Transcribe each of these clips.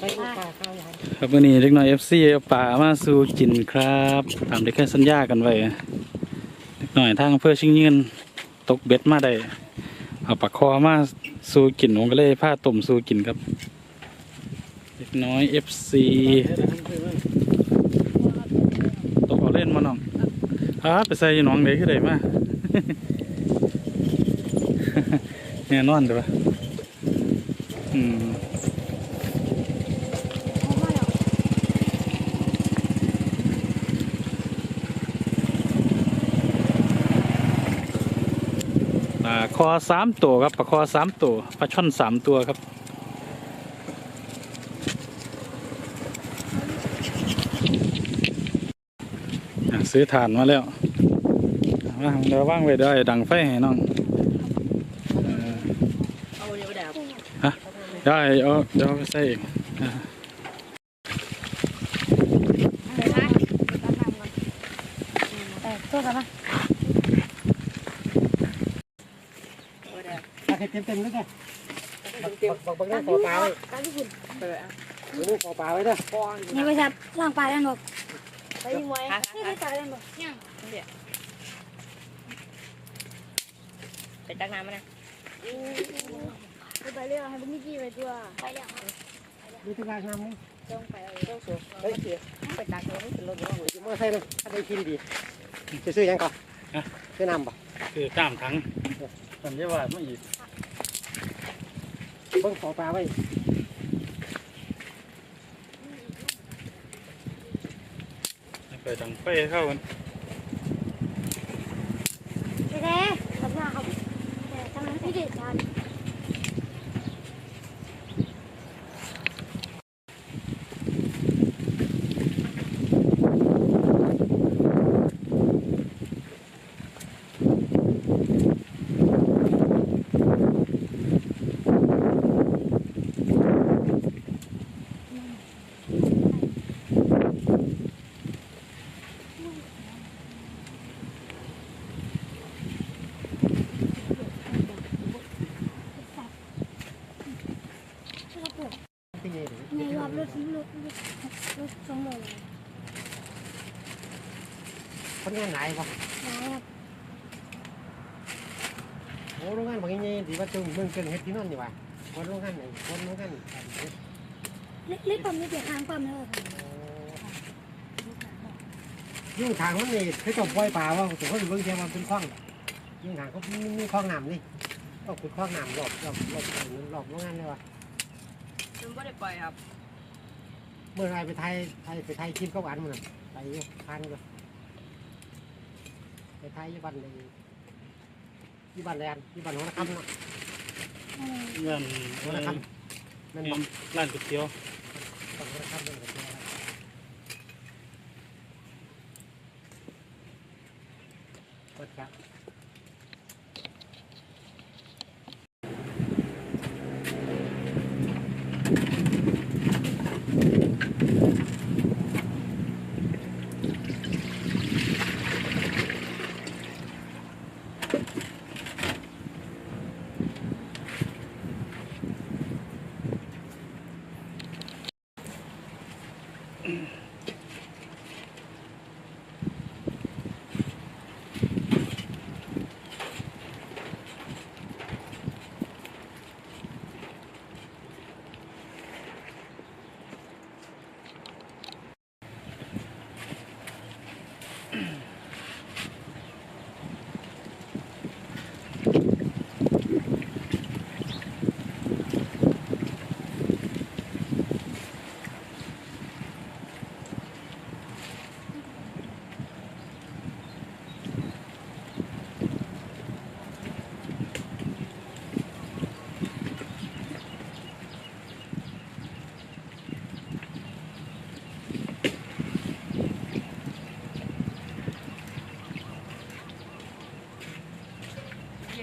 ไปดูปลาข้าวยายครับวันนี้เล็กน้อยเอฟซีเอาป่ามาสู่กินครับตามที่เคยสัญญากันไว้เล็กน้อยทางอำเภอชิงยืนตกเบ็ดมาได้เอาปลาคอมาสู่กินผมก็เลยพาต้มสู่กินครับเล็กน้อยเอฟซีตกเอาเล่นมาน้องครับไปใส่ยู่หน้องเด็กขึ้นได้มาแน่นอนเด้อปะอืม ปลาค อสามตัวครับปลาคอสามตัวปลาช่อนสามตัวครับอะซื้อถ่านมาแล้วว่างเดี๋ยวว่างไว้ได้ดังไฟให้น้องเออเอาเดี๋ยวแดดได้เอาเดี๋ยวเอาไปใส่อีกอะ ตัวกันปะ ปลาเต็มเต็มเลยแก บักบักบักนี่ขอปลาไว้ตาที่ฝุ่นนี่ขอปลาไว้เด้อนี่ไปครับล่างปลาด้านบกไปยิงไว้นี่ไปปลาด้านบกยังไปตักน้ำมานะไปเรื่อยให้บุ้งกี้ไปตัวไปแล้วดูที่กลางน้ำนี่ต้องไปต้องสูบเฮ้ยเสียไปตักน้ำไม่ถึงรถโอ้ยมาใส่เลยถ้าได้กินดีจะซื้อยังก่อนซื้อน้ำป่ะคือก้ามถังสัญญาว่าไม่อีก เบิ่งขอปลาไว้ไปดังไปเข้ากัน ไปเลยทำหน้าครับแต่ทำไมไม่ได้ทาน ที่นี่ ในรอบรถรถรถรถสองโลเลย คน งานไหนป่ะนะครับโอ้โรงงานบางอย่างที่ว่าจุ่มเมืองเกินเฮ็ดที่นั่นนี่ว่ะคนโรงงานไหนคนโรงงานเล็กเล็กปั๊มนี่เดี๋ยวค้างปั๊มเลยยุ่งทางมันนี่เขาจะปล่อยปลาว่าถึงเขาอยู่เบื้องเทียมมันเป็นคลองยุ่งทางเขามีคลองน้ำนี่ก็คือคลองน้ำรอบรอบรอบรอบโรงงานเลยว่ะมันไม่ได้ปล่อยครับเมื่อไรไปไทยไทยไปไทยคลิปเขาอันมันไปอยู่พันก็ ไปไทยยี่บันเลยยี่บันแลนยี่บันหัวละคำเนาะเงินหัวละคำนั่นเงิบอกนร้านก๋วยเตี๋ยวหัวละคำเลยเปิดครับ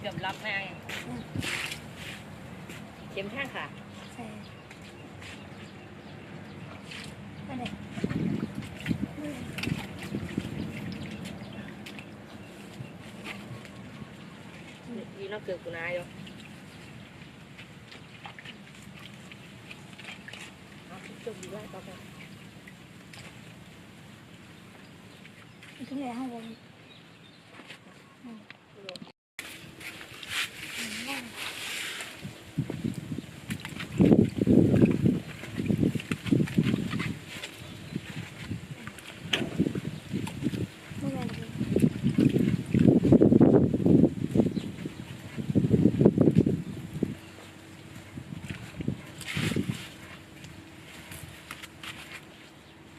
เกือบรับแม่เข็มข้างค่ะ ใช่ไปเลย ยีนอกเกือบกูนายอยู่ เอา จมอยู่ได้ต่อไป ถึงไหนห้องผม ไม่เป็นไร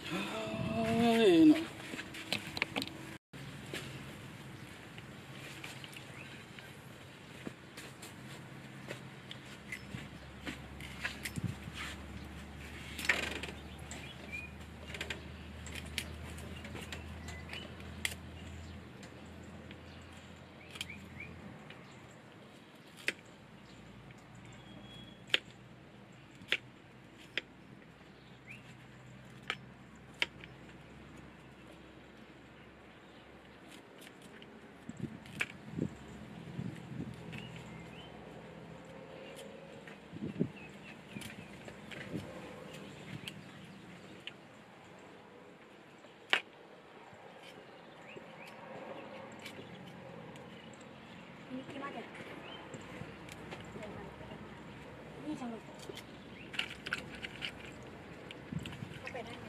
เฮ้ยเนาะนี่กี่มาเด็ด นี่จังเลยเข้าไปได้ไหม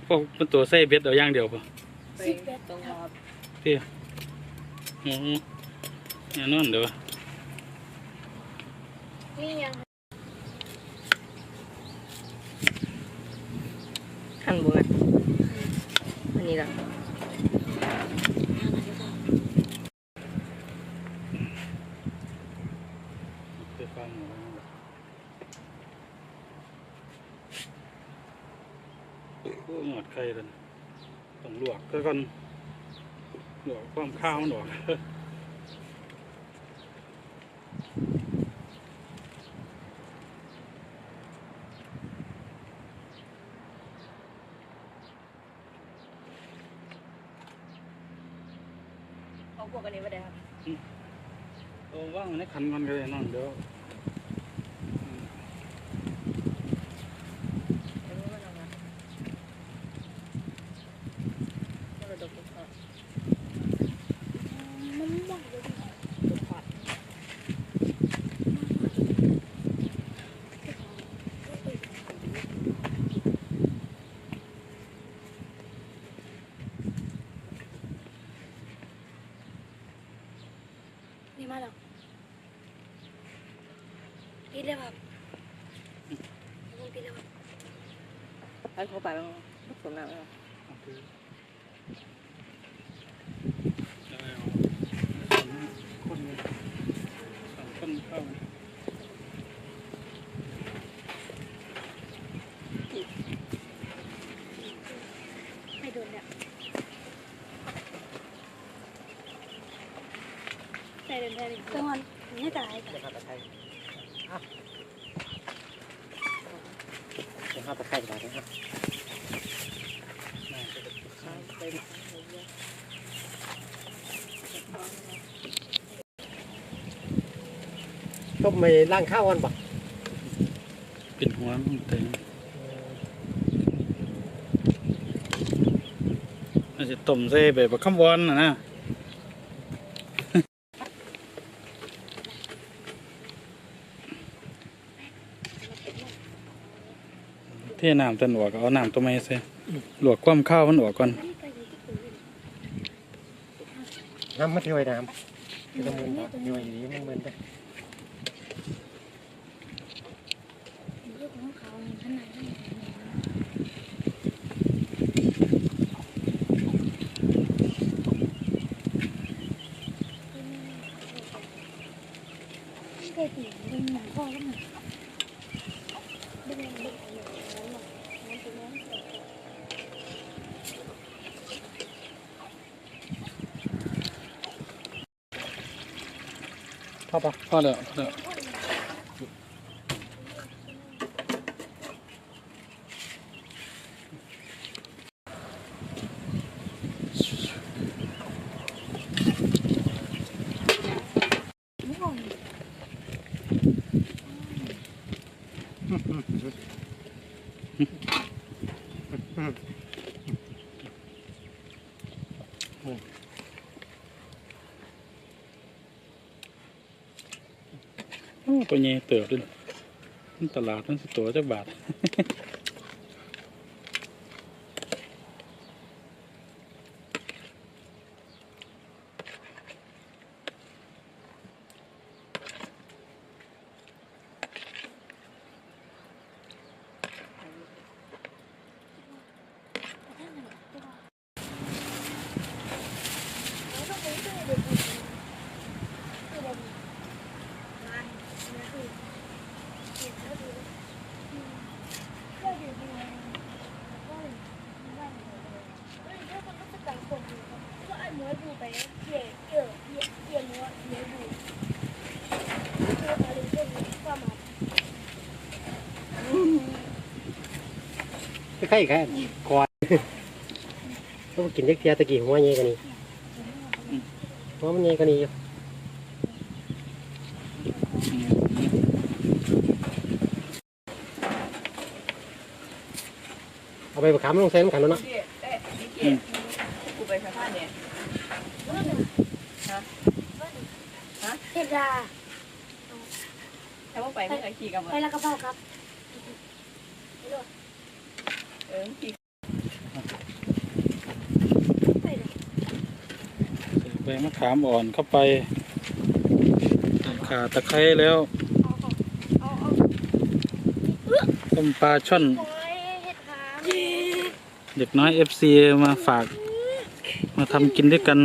พ วกมันตัวใส่เบ็ดเอาอย่างเดียวป่ะไปตรงครับพี่อืมแน่นอนเดี๋ยวนี่ยัง ขั้นบนอันนี้ละ ไปฟังหน่อยโอ้หมดไข่เลยต้องลวกก็ก่อน ลวกความข้าวมันออกเขาบวกกันนี้ไม่ได้ครับเอาว่างไว้ในขันมันก็ได้นั่นเดี๋ยว อันนี้มันเอามาเราดกก่อน มันมากเลย ดกก่อน นี่ มาแล้วปิดเลยครับนี่ปิดเลยครับให้เขาไปบ้างสมน้ำแล้ว โอเคได้เอาสองคนสองคนเข้า ไม่โดนเนี่ยใส่เดินได้เลย จังหวะนี้ตายจะพาตะไคร้อะจะพาตะไคร้ไปนะครับไมักต้มไปล้างข้าวกันบ่เป็นหัวมันเต็มน่าจะต้มใส่แบบบักคำวอนนะนะ ทน้ำตันออกก็เอาน้ำตัวไม้ใส่ลวกความข้าวมันออกก่อนน้ำมาเที่ยวไอ้น้ำไม่ต้องมึนต่อเที่ยวไอ้นี้มันมึนได้ เรื่องของเขา ขนาดนั้นเด็กหญิงดึงหนังพ่อก็เหมือนดึงดึงดึงนั้นหรอกมันเป็นน้ำเสีย พ่อปะพอแล้วพอแล้ว ไม่ออก โอ้ ตัวใหญ่เติบด้วยตลาดมันสิตัวจักบาท ไม่ใช่แค่ก่อนต้องกินเล็กเทียตะกี้หัวเงี้ยกันนี่หัวมันเงี้ยกันนี่อยู่เอาไปประคำลงใส่น้ำขันแล้วเนาะเจ๊เอ๊ะนี่เจ๊กูไปสะพานเนี่ยเห็ดราถ้าว่าไปไม่เคยขี่กับไปแล้วกระเพราครับ ใบมะขามอ่อนเข้าไปขาตะไคร้แล้วต้มปลาช่อนเด็กน้อย FC มาฝาก มาทำกินด้วยกัน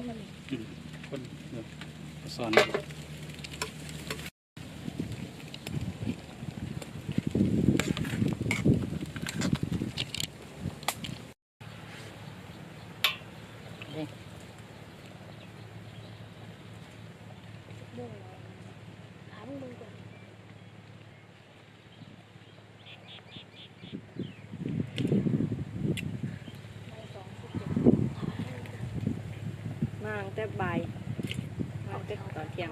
ประชาพัชรี คนเดี๋ยวสอน ตั้งแต่ บ่ายมาตั้งแต่ตอนเที่ยง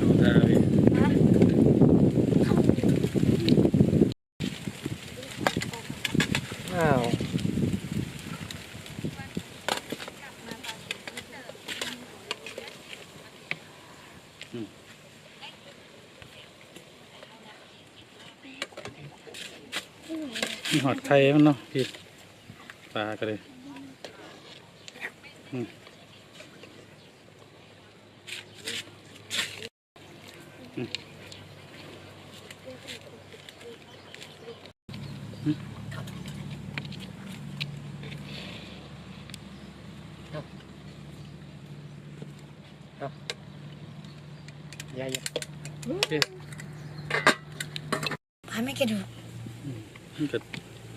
ดูท่าพี่ อ้าว มี หอดไข่มันเนาะพี่ปลาก็เลยอืมอืมใหญ่พายไม่กระดูก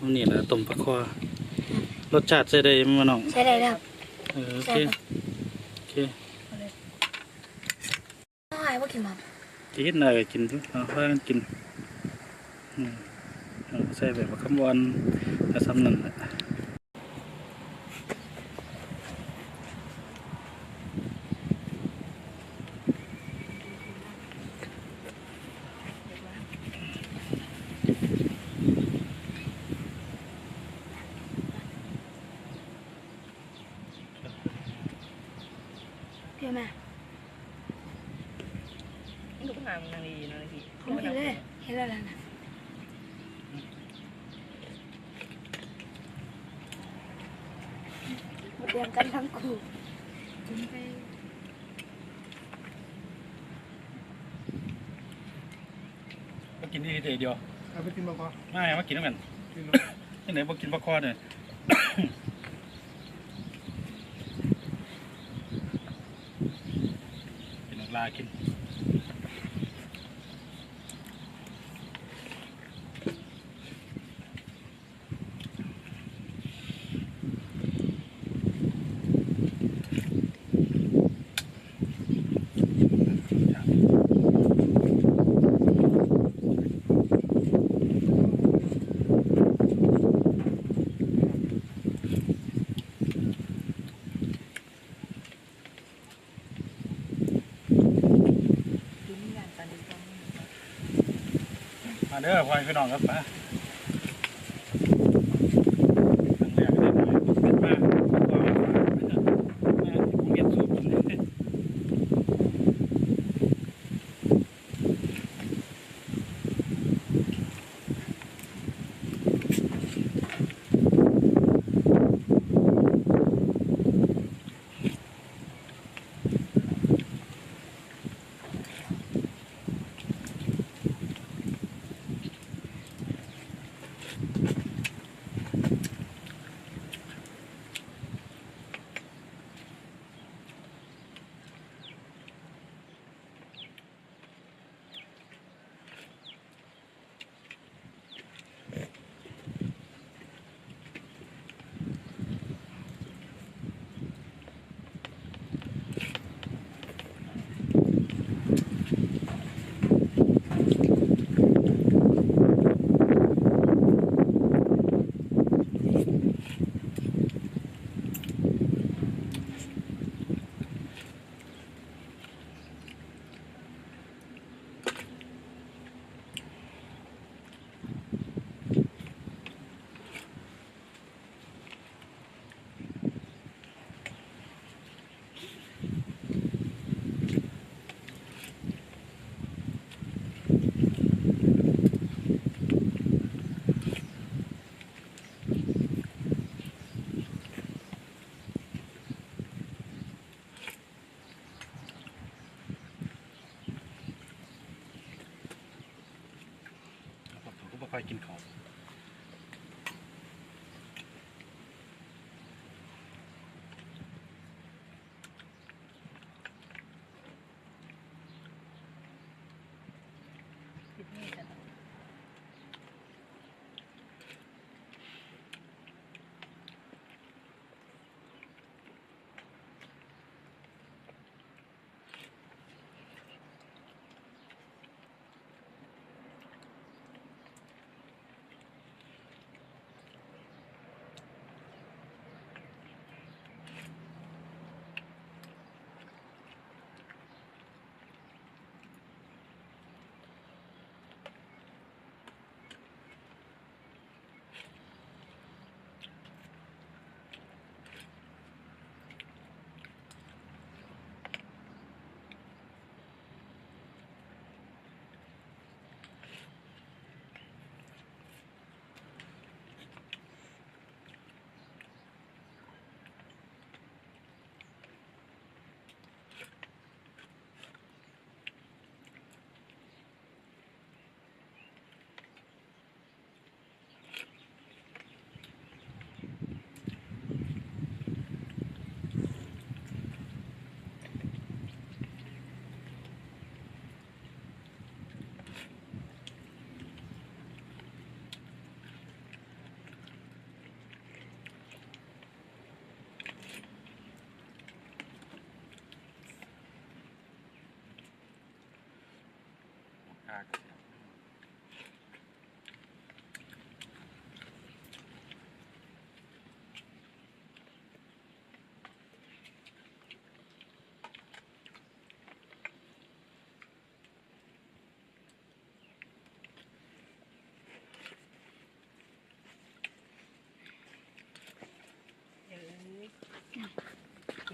มันก็ตรงนี้แหละต้มปลาคอรสชาติใส่ได้มั้ยน้องใช่ได้แล้วเออโอเคโอเคน้อยว่ากินมากินอะไรกินทุเอาพากันกินอืมเอาใส่แบบคำวันแต่ซ้ำนั่นแหละ เพียมาลูกนางนางดีนางดีผมเห็นเลยเห็นแล้วนะหมดเรียนกันทั้งคู่กินไปมากินที่เดียวเอาไปกินมาก่อนไม่มากินน้ำกันที่ไหนบอกกินปลาคอเนี่ย กินปลากิน กินอย่างตอนนี้ก็ มา เด้อพ่อพี่น้องครับมาครั้งแรกเลยเป็นมากก็มาผมเรียนสูตรผมเนี่ย ผมก็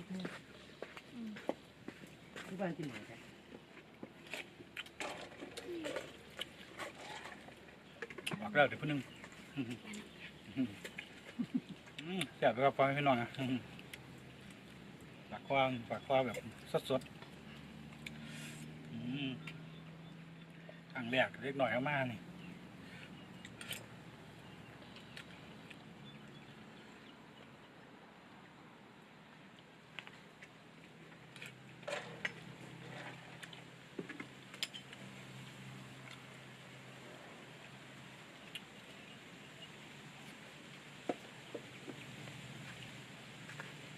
ที่บ้านกินหมูแกแล้วเดี๋ยวเพื่นนึงแซ่บไปกับฟองพี่น้องนะฝากควางฝากควางแบบสดๆครั้งแรกเล็กหน่อยมากนี่